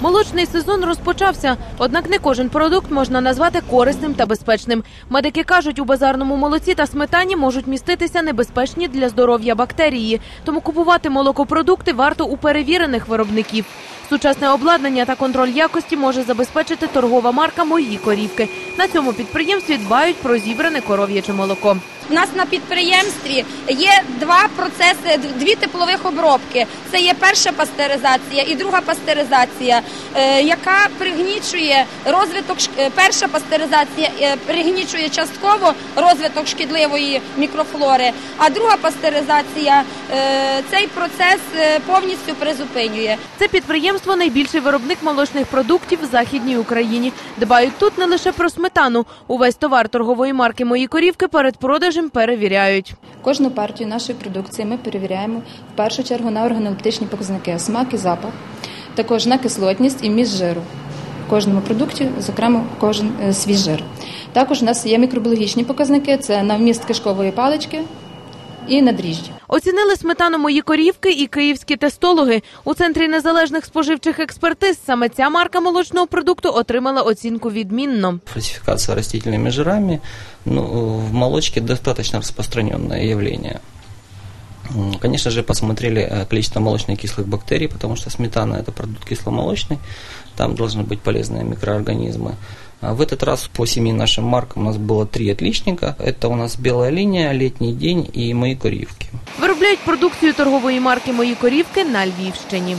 Молочний сезон розпочався, однак не кожен продукт можна назвати корисним та безпечним. Медики кажуть, у базарному молоці та сметані можуть міститися небезпечні для здоров'я бактерії, тому купувати молокопродукти варто у перевірених виробників. Сучасне обладнання та контроль якості може забезпечити торгова марка Мої корівки. На цьому підприємстві дбають про зібране коров'яче молоко. У нас на підприємстві є два процеси, дві теплових обробки. Це є перша пастеризація і друга пастеризація, е, яка пригнічує розвиток е, перша пастеризація е, пригнічує частково розвиток шкідливої мікрофлори, а друга пастеризація цей процес повністю призупинює. Це підприємство найбільший виробник молочних продуктів в західній Україні. Дбають тут не лише про сметану. Увесь товар торгової марки Мої корівки перед продажем перевіряють. Кожну партію нашої продукції ми перевіряємо в першу чергу на органолептичні показники смак і запах, також на кислотність і вміст жиру. В кожному продукті, зокрема, кожен е, свій жир. Також у нас є мікробіологічні показники: це на вміст кишкової палички і на дріжджі. Оцінили сметану мої корівки і київські тестологи. У центрі незалежних споживчих експертиз саме ця марка молочного продукту отримала оцінку відмінно. Фальсификация растительными жирами ну, в молочке достаточно распространенное явление. М, Конечно же, посмотрели э, количество молочно-кислых бактерий, потому что сметана – это продукт кисломолочный, там должны быть полезные микроорганизмы. А В этот раз по семи нашим маркам у нас было три отличника. Это у нас белая линия, летний день и мои куривки. Виробляють продукцію торгової марки Мої корівки на Львівщині.